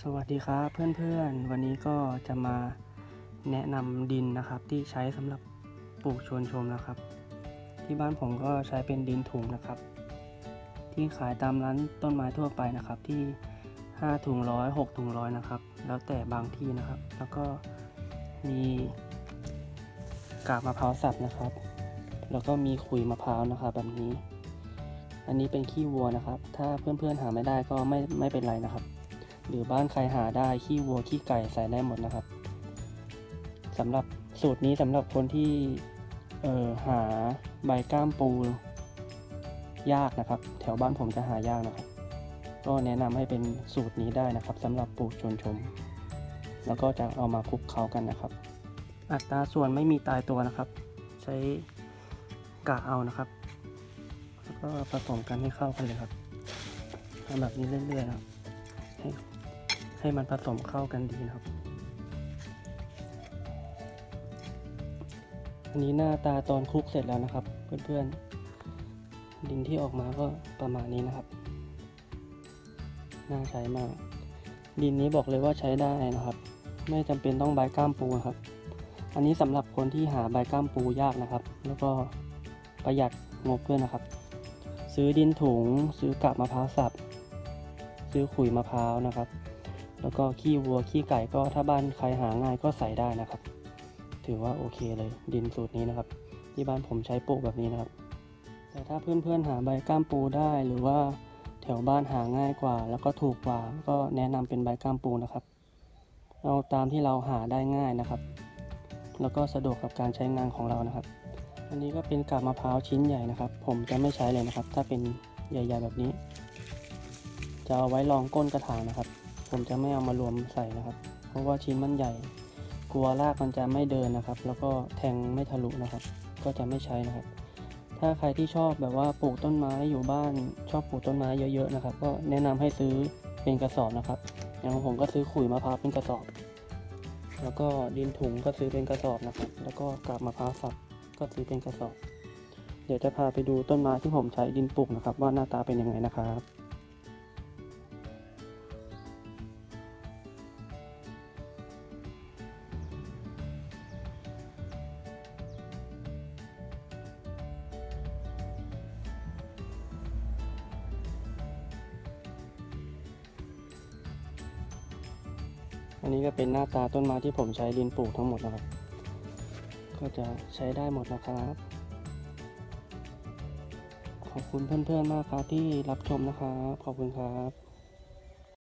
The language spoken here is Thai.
สวัสดีครับเพื่อนๆ วันนี้ก็จะมาแนะนำดินนะครับ ที่ใช้สำหรับปลูกชวนชมนะครับ ที่บ้านผมก็ใช้เป็นดินถุงนะครับ ที่ขายตามร้านต้นไม้ทั่วไปนะครับ ที่ 5 ถุงร้อย6ถุงร้อยนะครับ แล้วแต่บางที่นะครับ แล้วก็มีกาบมะพร้าวสับนะครับ แล้วก็มีขุยมะพร้าวนะครับแบบนี้ อันนี้เป็นขี้วัวนะครับ ถ้าเพื่อนๆหาไม่ได้ก็ไม่ไม่เป็นไรนะครับ หรือบ้านใครหาได้ขี้วัวขี้ไก่ใส่ได้หมดนะครับสำหรับสูตรนี้สำหรับคนที่เอ่อหาใบก้ามปูยากนะครับ แถวบ้านผมจะหายากนะครับ ก็แนะนำให้เป็นสูตรนี้ได้นะครับสำหรับปลูกชวนชม แล้วก็จะเอามาคลุกเคล้ากันนะครับ อัตราส่วนไม่มีตายตัวนะครับ ใช้กะเอานะครับแล้วก็ผสมกันให้เข้ากันเลยครับทำแบบนี้เรื่อยๆครับให้ ให้มันผสมเข้ากันดีนะครับ อันนี้หน้าตาตอนคลุกเสร็จแล้วนะครับ เพื่อนๆ ดินที่ออกมาก็ประมาณนี้นะครับ น่าใช้มาก ดินนี้บอกเลยว่าใช้ได้นะครับ ไม่จำเป็นต้องใบก้ามปูนะครับ อันนี้สำหรับคนที่หาใบก้ามปูยากนะครับ แล้วก็ประหยัดงบด้วยนะครับ ซื้อดินถุง ซื้อกาบมะพร้าวสับ ซื้อขุยมะพร้าวนะครับ แล้วก็ขี้วัวขี้ไก่ก็ถ้าบ้านใครหาง่ายก็ใส่ได้นะครับ ถือว่าโอเคเลยดินสูตรนี้นะครับ ที่บ้านผมใช้ปลูกแบบนี้นะครับ แต่ถ้าเพื่อนๆหาใบก้ามปูได้หรือว่าแถวบ้านหาง่ายกว่า แล้วก็ถูกกว่าก็แนะนำเป็นใบก้ามปูนะครับ เอาตามที่เราหาได้ง่ายนะครับ แล้วก็สะดวกกับการใช้งานของเรานะครับ อันนี้ก็เป็นกาบมะพร้าวชิ้นใหญ่นะครับ ผมจะไม่ใช้เลยนะครับ ถ้าเป็นใหญ่ ๆ แบบนี้ จะเอาไว้รองก้นกระถางนะครับ ผมจะไม่เอามารวมใส่นะครับ เพราะว่าชิ้นมันใหญ่ กลัวรากมันจะไม่เดินนะครับ แล้วก็แทงไม่ทะลุนะครับ ก็จะไม่ใช้นะครับ ถ้าใครที่ชอบแบบว่าปลูกต้นไม้อยู่บ้านชอบปลูกต้นไม้เยอะๆนะครับ ก็แนะนำให้ซื้อเป็นกระสอบนะครับ อย่างของผมก็ซื้อขุยมะพร้าวเป็นกระสอบ แล้วก็ดินถุงก็ซื้อเป็นกระสอบนะครับ แล้วก็กาบมะพร้าวสับก็ซื้อเป็นกระสอบ เดี๋ยวจะพาไปดูต้นไม้ที่ผมใช้ดินปลูกนะครับ ว่าหน้าตาเป็นยังไงนะครับ อันนี้ก็เป็นหน้าตาต้นไม้ที่ผมใช้ดินปลูกทั้งหมดนะครับ ก็จะใช้ได้หมดนะครับ ขอบคุณเพื่อนๆมากครับที่รับชมนะครับ ขอบคุณครับ